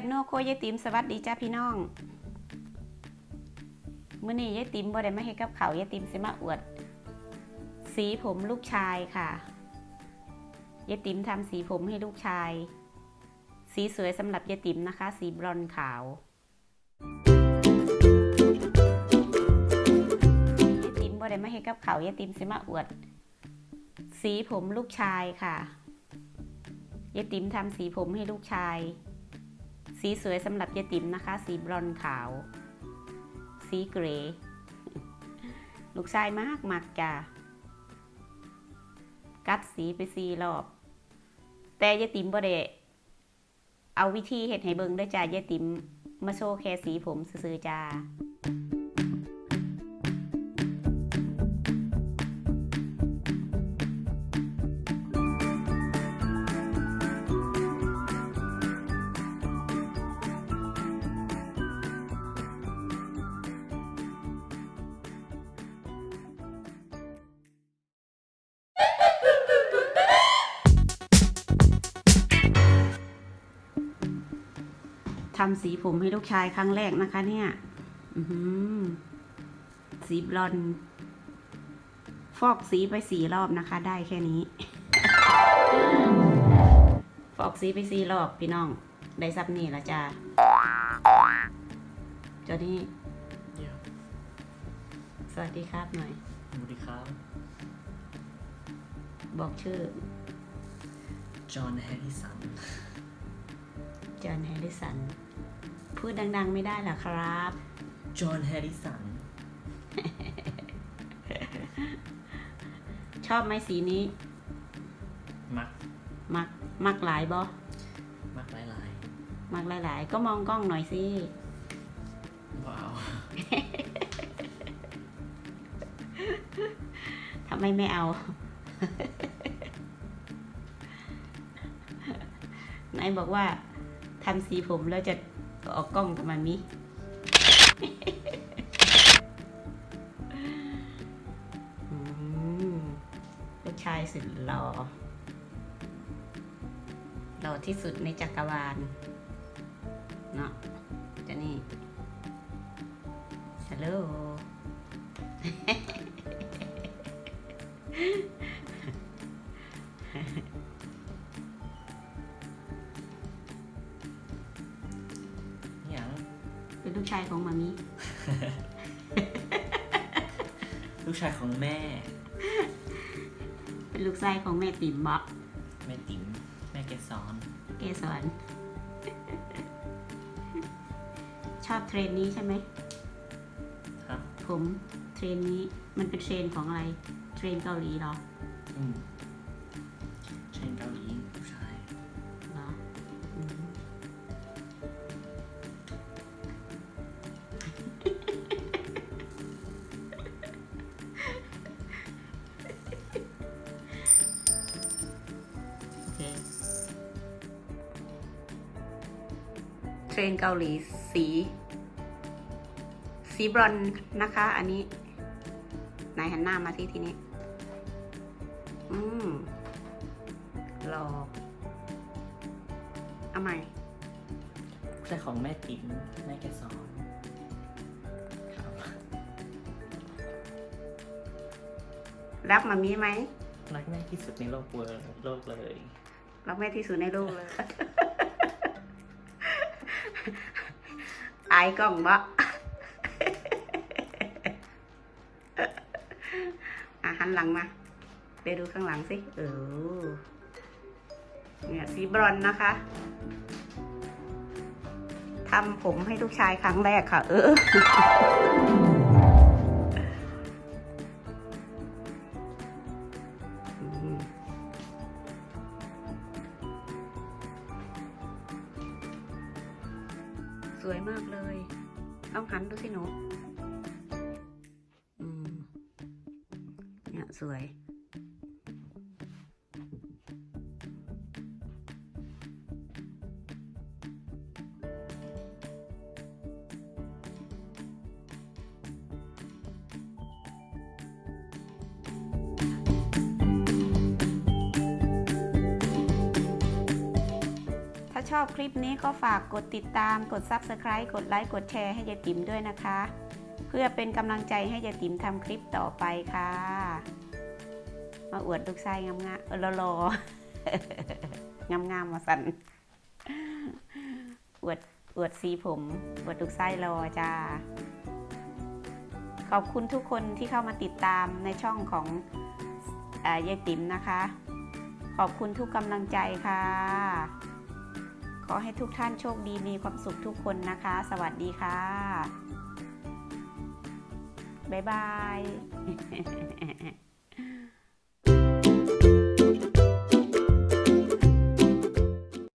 บนัวโคยายติ๋มสวัสดีจ้าพี่น้องเมื้อนี้ยายติ๋มบ่ได้มาเฮ็ดกับเขายายติ๋มสิมาอวด สีผมลูกชายค่ะยายติ๋มทำสีผมให้ลูกชาย สีสวยสำหรับยายติ๋มนะคะ สีบรอนขาว ยายติ๋มบ่ได้มาเฮ็ดกับเขายายติ๋มสิมาอวด สีผมลูกชายค่ะยายติ๋มทำสีผมให้ลูกชาย สีสวยสำหรับยายติ๋มนะคะ สีบรอนขาว สีเกรย์ลูกชายมากมักจ้ะกัดสีไปสีรอบ แต่ยายติ๋มบ่ได้เอาวิธีเห็ดให้เบิงได้วยจ้ายายติ๋มมาโชว์แค่สีผมซื่อจ้า ทำสีผมให้ลูกชายครั้งแรกนะคะ เนี่ยอือหือสีบลอนด์ฟอกสีไปสี่รอบนะคะ ได้แค่นี้ ฟอกสีไปสี่รอบพี่น้อง ได้ซับนี่ละจ้าเจ้านี่เดี๋ยวสวัสดีครับหน่อย สวัสดีครับ บอกชื่อ จอห์นแฮร์ริสัน จอห์นแฮร์ริสัน พูดดัง ๆ ไม่ได้เหรอครับ จอห์นแฮร์ริสัน ชอบไหมสีนี้ มัก มัก มักหลายบอมักหลายหลายมักหลายๆก็มองกล้องหน่อยสิๆว้าวทำไมไม่เอานายบอกว่า ทำสีผมแล้วจะออกกล้องกับมามิอืมลูกชายสุดหล่อหล่อที่สุดในจักรวาลเนาะจะนี่ฮัลโหล ชายของมามิ ลูกชายของแม่เป็นลูกชายของแม่ติ๋มบ๊อบแม่ติ๋มแม่เกสรเกสรชอบเทรนนี้ใช่ไหมครับผมเทรนนี้มันเป็นเทรนของอะไร เทรนเกาหลีเหรอ อืม รนเกาหลีสี สีบรอนซ์นะคะ อันนี้นายหันหน้ามาที่ทีนี้ อืมรอเอาใหม่ผู้ชายของแม่ติ๋มแม่เกสรครับรักมามีไหม รักแม่ที่สุดในโลกเวอร์โลกเลย รักแม่ที่สุดในโลกเลย อายกล้องบะอะหันหลังมาไปดูข้างหลังสิ เออ เนี่ยสีบรอนนะคะทำผมให้ลูกชายครั้งแรกค่ะ เออ วยมากเลยต้องหันดูสิหนู อืม เนี่ยสวย ชอบคลิปนี้ก็ฝากกดติดตาม กด Subscribe กดไลค์กดแชร์ให้ยายติ๋มด้วยนะคะ เพื่อเป็นกำลังใจให้ยายติ๋มทำคลิปต่อไปค่ะ มาอวดลูกไส้งามๆเออรองามๆมาสันอวดอวดสีผมอวดลูกไส้รอจ้าขอบคุณทุกคนที่เข้ามาติดตามในช่องของเอ่อยายติ๋มนะคะ ขอบคุณทุกกำลังใจค่ะ ขอให้ทุกท่านโชคดีมีความสุขทุกคนนะคะ สวัสดีค่ะ บ๊ายบาย